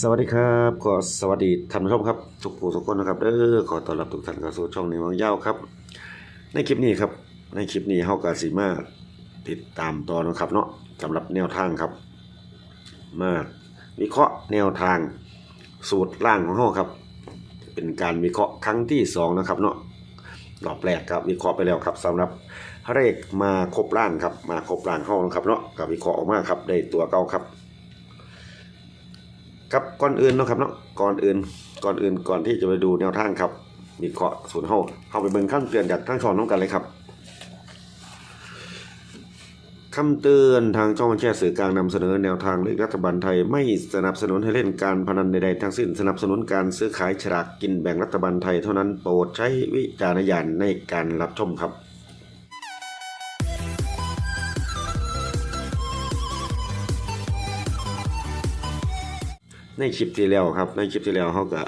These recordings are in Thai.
สวัสดีครับขอสวัสดีท่านผู้ชมครับ ทุกผู้ทุกคนนะครับเด้อขอต้อนรับทุกท่านเข้าสู่ช่องในวังยาวครับ ในคลิปนี้ครับ ในคลิปนี้เฮากาสิมาติดตามต่อนะครับเนาะสำหรับแนวทางครับ มาวิเคราะห์แนวทางสูตรล่างของเฮาครับ เป็นการวิเคราะห์ครั้งที่สองนะครับเนาะรอบแรกครับวิเคราะห์ไปแล้วครับสำหรับเลขมาครบล่างครับ มาครบล่างเฮานะครับเนาะกับวิเคราะห์ออกมาครับได้ตัวเก่าครับ ครับก่อนอื่นเนาะครับเนาะก่อนอื่นก่อนอื่นก่อนที่จะไปดูแนวทางครับ มีเคราะห์ศูนย์เฮาเข้าไปเบิ่งคำเตือนจากทั้งช่องน้องกันเลยครับคำเตือนทางช่องแช่สื่อกลางนำเสนอแนวทางเลขรัฐบาลไทย ไม่สนับสนุนให้เล่นการพนันใดๆทั้งสิ้นสนับสนุนการซื้อขายฉลากกินแบ่งรัฐบาลไทยเท่านั้นโปรดใช้วิจารณญาณในการรับชมครับ ในคลิปที่แล้วครับ ในคลิปที่แล้วเขาก็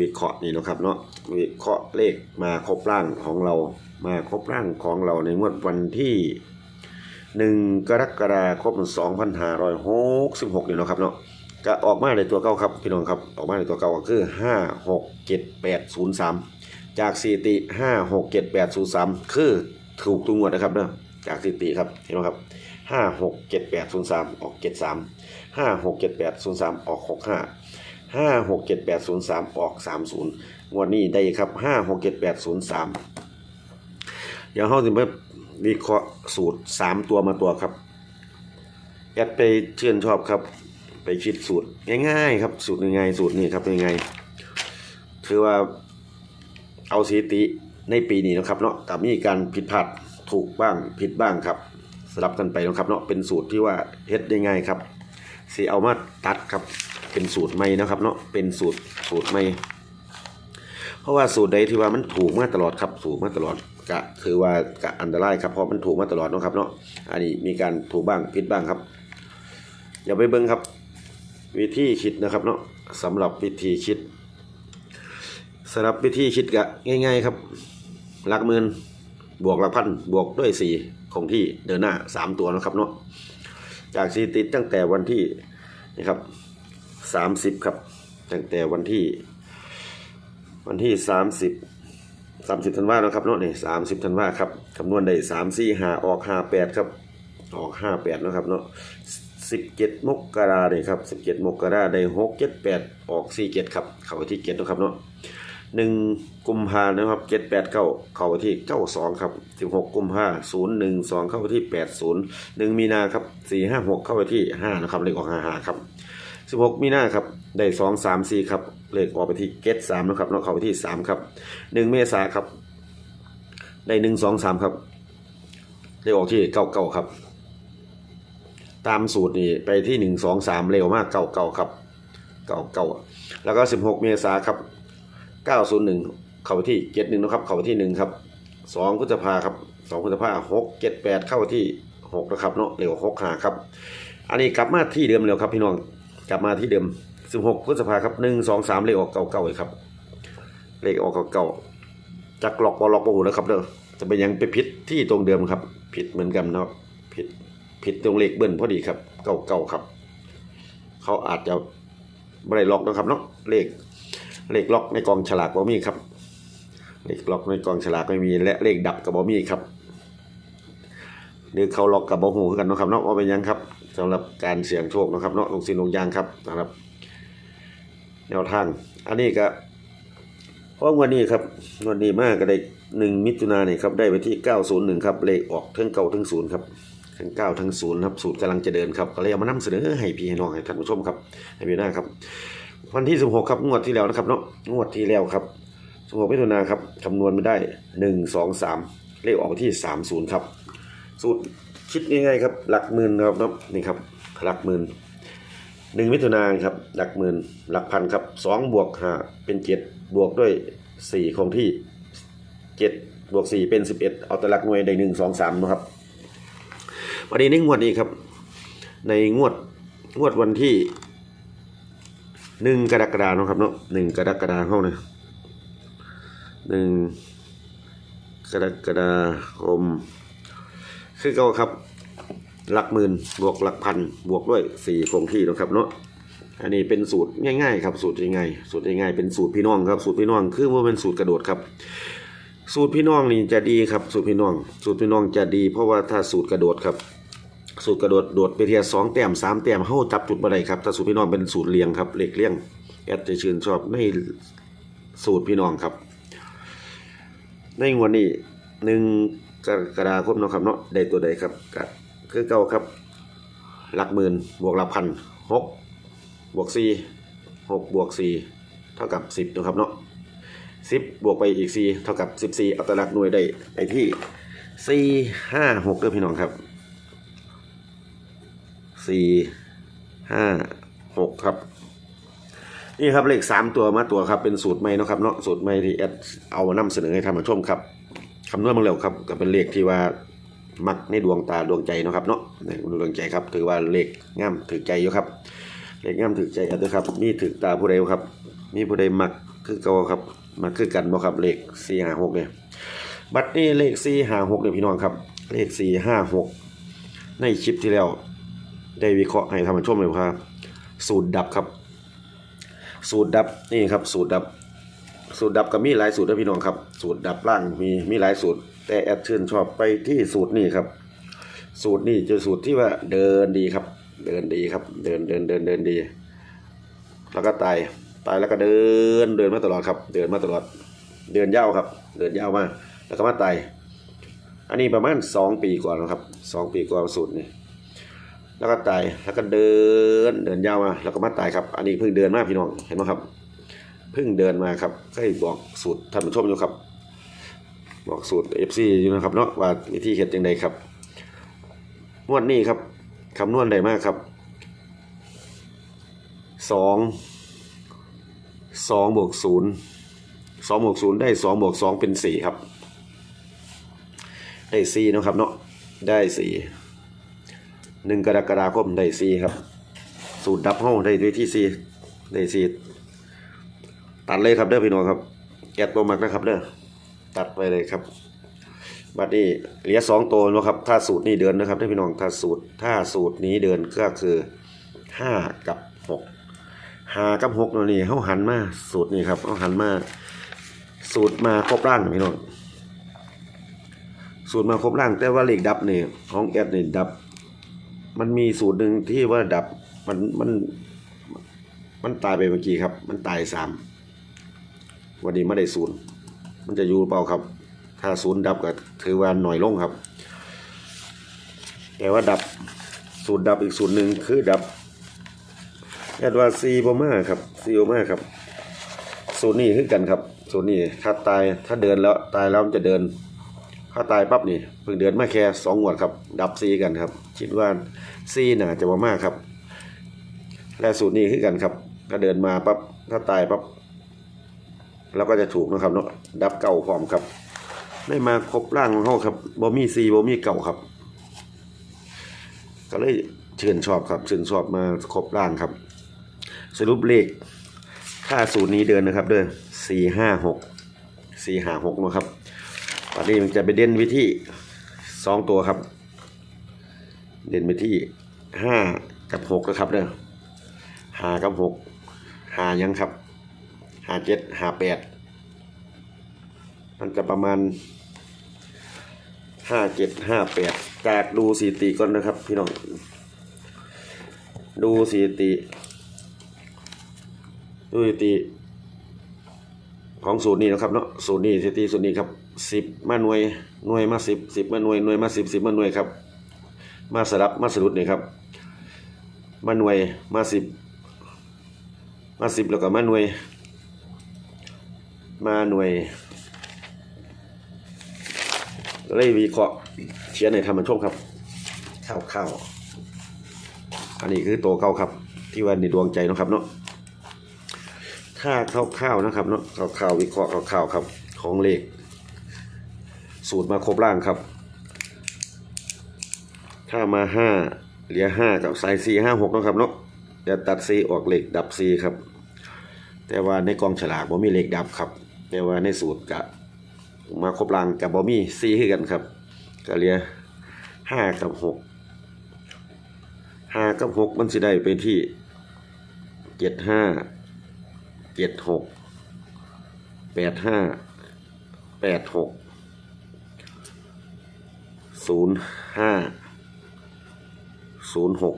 วิเคราะห์นี่นะครับเนาะวิเคราะห์เลขมาครบร่างของเรามาครบร่างของเราในงวดวันที่หนึ่งกรกฎาคมสองพันห้าร้อยหกสิบหกนี่นะครับเนาะก็ออกมาในตัวเก้าครับพี่น้องครับออกมาในตัวเก้าก็คือห้าหกเจ็ดแปดศูนย์สามจากสถิติห้าหกเจ็ดแปดศูนย์สามคือถูกตัวงวดนะครับเนาะจากสถิติครับพี่น้องครับห้าหกเจ็ดแปดศูนย์สามออกเจ็ดสาม ห้าหกเจ็ดแปดศูนย์สามออกหกห้าห้าหกเจ็ดแปดศูนย์สามออกสามศูนย์งวดนี้ได้ครับห้าหกเจ็ดแปดศูนย์สามเดี๋ยวเขาจะมาวิเคราะห์สูตรสามตัวมาตัวครับแอดไปเชื่อนชอบครับ ไปคิดสูตรง่ายๆครับ สูตรง่ายๆสูตรนี้ครับยังไงคือว่าเอาสถิติในปีนี้นะครับเนาะแต่มีการผิดพลาดถูกบ้างผิดบ้างครับสลับกันไปนะครับเนาะเป็นสูตรที่ว่าเฮ็ดได้ง่ายครับ สีเอามาตัดครับ เป็นสูตรใหม่นะครับ เนาะเป็นสูตรสูตรใหม่ เพราะว่าสูตรใดที่ว่ามันถูกมาตลอดครับถูกมาตลอดกะถือว่ากะอันตรายครับเพราะมันถูกมาตลอดเนาะครับเนาะอันนี้มีการถูกบ้างผิดบ้างครับ อย่าไปเบิ่งครับ วิธีคิดนะครับเนาะสำหรับวิธีคิดสำหรับวิธีคิดกะง่าย ๆ ครับหลักหมื่นบวกหลักพันบวกด้วยสี่คงที่เดินหน้าสามตัวนะครับเนาะ จากสถิติดตั้งแต่วันที่นะครับสามสิบครับ ตั้งแต่วันที่ วันที่สามสิบสามสิบธันวานะครับเนาะนี่สามสิบธันวาครับคำนวณได้สามสี่หาออกห้าแปดครับออกห้าแปดนะครับเนาะสิบเจ็ดมกราเนี่ยครับสิบเจ็ดมกราได้หกเจ็ดแปดออกสี่เจ็ดครับ เข้าที่เจ็ดนะครับเนาะ หนึ่งกุมภานะครับเจ็ดแปดเก้าเข้าที่เก้าสองครับสิบหกกุมภาศูนย์หนึ่งสองเข้าที่แปดศูนย์หนึ่งมีนาครับสี่ห้าหกเข้าไปที่ห้านะครับเลขออกห้าห้าครับสิบหกมีนาครับได้สองสามสี่ครับเลขออกไปที่เกตสามนะครับเนาะเข้าไปที่สามครับหนึ่งเมษาครับ ได้หนึ่งสองสามครับเลขออกที่เก้าเก้าครับ ตามสูตรนี่ไปที่หนึ่งสองสามเร็วมากเก้าเก้าครับเก้าเก้าแล้วก็สิบหกเมษาครับ เก้าศูนย์หนึ่งเข้าไปที่เจ็ดหนึ่งนะครับ เข้าไปที่หนึ่งครับสองพฤษภาครับสองพฤษภาหกเจ็ดแปดเข้าไปที่หกนะครับเนาะเร็วหกหาครับ อันนี้กลับมาที่เดิมเร็วครับพี่น้อง กลับมาที่เดิมสิบหกพฤษภาครับหนึ่งสองสามเลขออกเก้าเก้าเลยครับ เลขออกเก้าเก้าจักหลอกบอลล็อกบอหูนะครับเด้อจะไปยังไปผิดที่ตรงเดิมครับ ผิดเหมือนกันนะครับ ผิดผิดตรงเลขเบิ้ลพอดีครับ เก่าเก่าครับ เขาอาจจะไม่ได้ล็อกนะครับเนาะเลข เลขล็อกในกองฉลากบ่มีครับ เลขล็อกในกองฉลากไม่มีและเลขดับกับบ่มีครับหรือเขาล็อกกับบ่หูกันนะครับเนาะว่าเป็นยังครับสำหรับการเสี่ยงโชคนะครับเนาะลงสินลงยางครับนะครับแนวทาง อันนี้ก็เพราะวันนี้ครับวันนี้มากก็ได้หนึ่งมิถุนายนนี่ครับได้ไปที่เก้าศูนย์หนึ่งครับเลขออกทั้งเก้าทั้งศูนย์ครับทั้งเก้าทั้งศูนย์ครับสูตรกำลังจะเดินครับก็เลยเอามานำเสนอให้พี่ให้น้องให้ท่านผู้ชมครับให้พี่หน้าครับ วันที่สิบหกครับงวดที่แล้วนะครับเนาะงวดที่แล้วครับสิบหกมิถุนาครับคำนวณไม่ได้หนึ่งสองสามเลขออกที่สามศูนย์ครับ สูตรคิดง่ายๆครับ หลักหมื่นครับเนาะนี่ครับหลักหมื่นหนึ่งมิถุนาครับหลักหมื่นหลักพันครับสองบวกห้าเป็นเจ็ดบวกด้วยสี่คงที่เจ็ดบวกสี่เป็นสิบเอ็ดเอาแต่หลักหน่วยได้หนึ่งสองสามนะครับวันนี้ในงวดนี้ครับ ในงวดงวดวันที่ หนึ่งกรกฎาคมครับเนาะหนึ่งกรกฎาคมนะหนึ่งกรกฎาคมคือเก่าครับ หลักหมื่นบวกหลักพันบวกด้วยสี่คงที่นะครับเนาะอันนี้เป็นสูตรง่ายๆครับสูตรง่ายๆสูตรง่ายๆเป็นสูตรพี่น้องครับสูตรพี่น้องคือว่าเป็นสูตรกระโดดครับ สูตรพี่น้องนี่จะดีครับ สูตรพี่น้อง สูตรพี่น้องจะดี เพราะว่าถ้าสูตรกระโดดครับ สูตรกระโดดโดดไปเทียสองแต้มสามแต้มเฮาจับจุดบ่ได้ครับถ้าสูตรพี่น้องเป็นสูตรเลียงครับเลขเลียงแอดจะชื่นชอบในสูตรพี่น้องครับ ในงวดนี้หนึ่งกรกฎาคมเนาะครับเนาะได้ตัวใดครับก็คือเก่าครับ หลักหมื่นบวกหลักพันหกบวกสี่หกบวกสี่เท่ากับสิบนะครับเนาะสิบบวกไปอีกสี่เท่ากับสิบสี่เอาตหลักหน่วยได้ไอ้ที่สี่ห้าหกเด้อพี่น้องครับ สี่ห้าหกครับ นี่ครับเลขสามตัวมาตัวครับเป็นสูตรใหม่นะครับเนาะสูตรใหม่ที่แอดเอานำเสนอให้ท่านผู้ชมครับคำนวณมาแล้วครับก็เป็นเลขที่ว่ามักในดวงตาดวงใจนะครับเนาะในดวงใจครับถือว่าเลขง่ามถือใจอยู่ครับเลขง่ามถือใจครับเด้อครับมีถือตาผู้ใดครับมีผู้ใดมักคือเก่าครับมักคือกันบ่ครับเลขสี่ห้าหกเนี่ยบัตรนี้เลขสี่ห้าหกเนี่ยพี่น้องครับ เลขสี่ห้าหกในคลิปที่แล้ว ได้วิเคราะห์ให้ท่านผู้ชมเลยว่าสูตรดับครับ สูตรดับนี่ครับ สูตรดับ สูตรดับก็มีหลายสูตรนะพี่น้องครับ สูตรดับล่างมีมีหลายสูตร แต่แอดชื่นชอบไปที่สูตรนี้ครับ สูตรนี้จะสูตรที่ว่าเดินดีครับ เดินดีครับ เดินเดินเดินเดินดี แล้วก็ตายตายแล้วก็เดินเดินมาตลอดครับ เดินมาตลอด เดินยาวครับ เดินยาวมากแล้วก็มาตายอันนี้ประมาณสองปีกว่าแล้วครับสองปีกว่าสูตรนี้ แล้วก็ตายแล้วก็เดินเดินยาวมา แล้วก็มาตายครับ อันนี้เพิ่งเดินมาพี่น้องเห็นไหมครับ เพิ่งเดินมาครับก็บอกสูตรท่านผู้ชมอยู่ครับ บอกสูตร FC อยู่นะครับเนาะว่าวิธีเฮ็ดจังไดครับงวดนี้ครับคำนวณได้มากครับสองสองบวกศูนย์สองบวกศูนย์ได้สองบวกสองเป็นสี่ครับ ได้สี่นะครับเนาะได้สี่ หนึ่งกรกฎาคมได้ซีครับ สูตรดับห้องได้ด้วยที่ซีได้ซีตัดเลยครับเด้อพี่น้องครับแกะตัวมักนะครับเด้อตัดไปเลยครับบัดนี้เหลือสองตัวนะครับถ้าสูตรนี้เดินนะครับเด้อพี่น้องถ้าสูตรถ้าสูตรนี้เดินก็คือห้ากับหกห้ากับหกนี่เขาหันมาสูตรนี้ครับเขาหันมาสูตรมาครบร่างพี่น้องสูตรมาครบร่างแต่ว่าเลขดับนี่ของแอดนี่ดับ มันมีสูตรหนึ่งที่ว่าดับมันมัน มันตายไปเมื่อกี้ครับ มันตายสามวันนี้ไม่ได้ศูนย์มันจะอยู่เปล่าครับ ถ้าศูนย์ดับก็ถือว่าหน่อยลงครับ แต่ว่าดับสูตรดับอีกสูตรหนึ่งคือดับแอดว่าซีโบมาครับซีโบมาครับสูตรนี้คือกันครับสูตรนี้ถ้าตายถ้าเดินแล้วตายแล้วมันจะเดิน ถ้าตายปั๊บนี่เพิ่งเดือนมาแค่สองงวดครับ ดับซีกันครับ คิดว่าซีน่าจะว่ามากครับ และสูตรนี้คือกันครับ ก็เดินมาปั๊บถ้าตายปั๊บแล้วก็จะถูกนะครับเนาะดับเก่าพร้อมครับ ได้มาครบร่างของเขาครับบ่มีซีบ่มีเก่าครับ ก็เลยเชิญชอบครับเชิญชอบมาครบร่างครับ สรุปเลขถ้าสูตรนี้เดินนะครับเด้อสี่ห้าหกสี่ห้าหกนะครับ ตอนนี้มันจะไปเด่นวิธีสองตัวครับ เด่นไปที่ห้ากับหกนะครับเด้อห้ากับหกหายังครับหาเจ็ดหาแปดมันจะประมาณห้าเจ็ดห้าแปดจากดูสถิติก่อนนะครับ พี่น้องดูสถิติดูสถิติของสูตรนี้นะครับเนาะสูตรนี้สถิติสูตรนี้ครับ สิบมาหน่วยหน่วยมาสิบสิบมาหน่วยหน่วยมาสิบสิบมาหน่วยครับ มาสลับมาสรุดนี่ครับ มาหน่วยมาสิบมาสิบแล้วก็มาหน่วย มาหน่วยเลยวิเคราะห์เขียนในธรรมชมครับข้าวข้าวอันนี้คือตัวเก่าครับ ที่ว่าในดวงใจนะครับเนาะถ้าคร่าวๆนะครับเนาะคร่าวๆวิเคราะห์คร่าวๆครับ ของเลข สูตรมาครบร่างครับ ถ้ามาห้าเหลือห้ากับสายสี่ห้าหกนะครับเนาะจะตัดซีออกเหล็กดับซีครับ แต่ว่าในกองฉลากบ่มีเหล็กดับครับ แต่ว่าในสูตรกะมาครบร่างกับบ่มีซีคือกันครับก็เหลือห้ากับหกห้ากับหกมันสิได้ไปที่เจ็ดห้าเจ็ดหกแปดห้าแปดหก ศูนย์ห้าศูนย์หก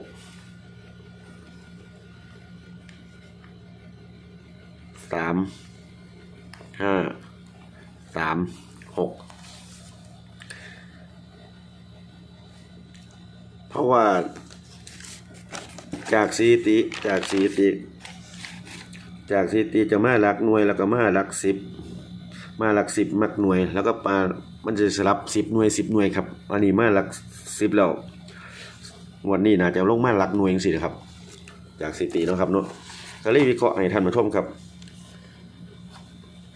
สามห้าสามหกเพราะว่าจากสีติจากสีติ จากสีติจะมาหลักหน่วยแล้วก็มาหลักสิบมาหลักสิบมักหน่วยแล้วก็ปา มันจะสลับสิบหน่วยสิบหน่วยครับ อันนี้มาหลักสิบแล้ววันนี้นะจะลงมาหลักหน่วยจังสิครับ จากสีตินะครับเนาะก็เลยวิเคราะห์ให้ท่านผู้ชมครับ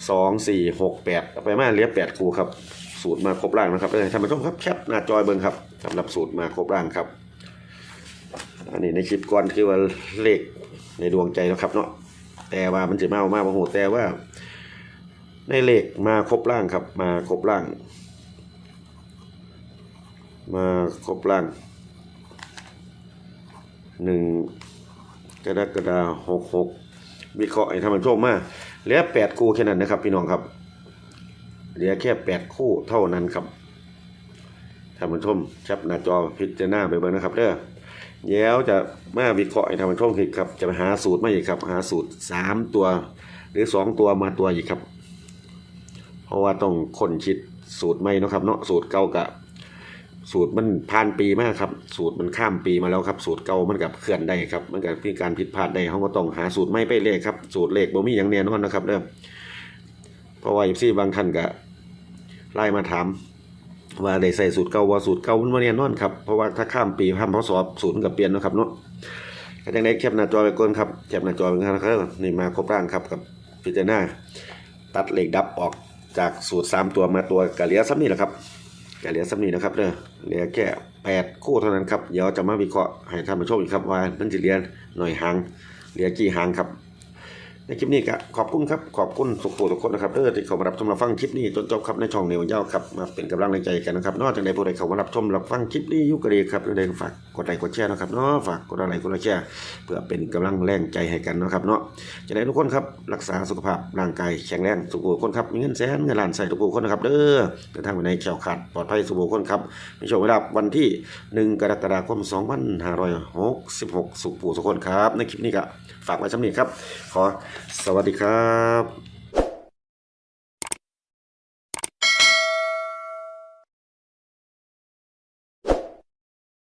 สองสี่หกแปดไปมาเหลียแปดคูครับ สูตรมาครบร่างนะครับเลยท่านผู้ชมครับแคปหน้าจอยเบิ่งครับสำหรับสูตรมาครบร่างครับ อันนี้ในคลิปก่อนคือว่าเลขในดวงใจแล้วครับเนาะแต่ว่ามันจะมาเอามาโมโหแต่ว่า ในเลขมาครบร่างครับ มาครบร่าง มาครบร่างหนึ่งกรกฎาหกหกวิเคราะห์ให้ท่านผู้ชมมาเหลือแปดคู่แค่นั้นนะครับ พี่น้องครับเหลือแค่แปดคู่เท่านั้นครับท่านผู้ชมแคปหน้าจอพิจารณาไปเบิ่งนะครับเด้อเดี๋ยวจะมาวิเคราะห์ให้ทำเป็นช่วงคลิปครับ จะไปหาสูตรมาอีกครับ หาสูตรสามตัว หรือสองตัวมาตัวอีกครับ เพราะว่าต้องคนคิดสูตรใหม่นะครับ เนาะสูตรเก่ากับ สูตรมันผ่านปีมากครับ สูตรมันข้ามปีมาแล้วครับ สูตรเก่ามันกับเคลื่อนได้ครับ มันกับมีการผิดพลาดได้เขาก็ต้องหาสูตรใหม่ไปเลยครับ สูตรเลขบ่มีอย่างแน่นอนนะครับเด้อเพราะว่าอีซี่บางท่านก็ไล่มาถามว่าได้ใส่สูตรเก่าว่าสูตรเก่ามันบ่แน่นอนครับ เพราะว่าถ้าข้ามปีข้ามพศสูตรมันก็เปลี่ยนนะครับเนาะก็จังได๋แคปหน้าจอไปก่อนครับแคปหน้าจอไปนครับนี่มาครบร่างครับกับพิจารณาตัดเหล็กดับออกจากสูตร 3 ตัวมาตัวกะเหลียซ้ำนี่แหละครับ กเหลียซ้ำนีนะครับเด้อเหลือแค่8คู่เท่านั้นครับเดี๋ยวจะมาวิเคราะห์ให้ท่านผู้ชมอีกครับว่ามันจะเรียนหน่อยหางเหลือกี่หางครับ ในคลิปนี้ก็ขอบคุณครับ ขอบคุณสุขทุกคนนะครับเด้อที่เข้ามารับชมรับฟังคลิปนี้จนจบครับในช่องเนวย้าครับมาเป็นกำลังใจกันนะครับนอกจากในผู้ใดเข้ามารับชมรับฟังคลิปนี้ยุกรีครับเด้ฝากกดไลค์กดแชร์นะครับเนาะฝากกดไลค์กดแชร์เพื่อเป็นกำลังแรงใจให้กันนะครับเนาะจะได้ทุกคนครับรักษาสุขภาพร่างกายแข็งแรงสุขทุกคนครับมีเงินแสนเงินล้านใส่ทุกคนนะครับเด้อเดินทางไปในแขวขาดปลอดภัยสุขทุกคนครับในช่วงเวลาวันที่ 1 กรกฎาคม 2566 สุขผู้สุขคนครับในคลิปนี้ก็ ฝากไว้สำนีครับ ขอสวัสดีครับ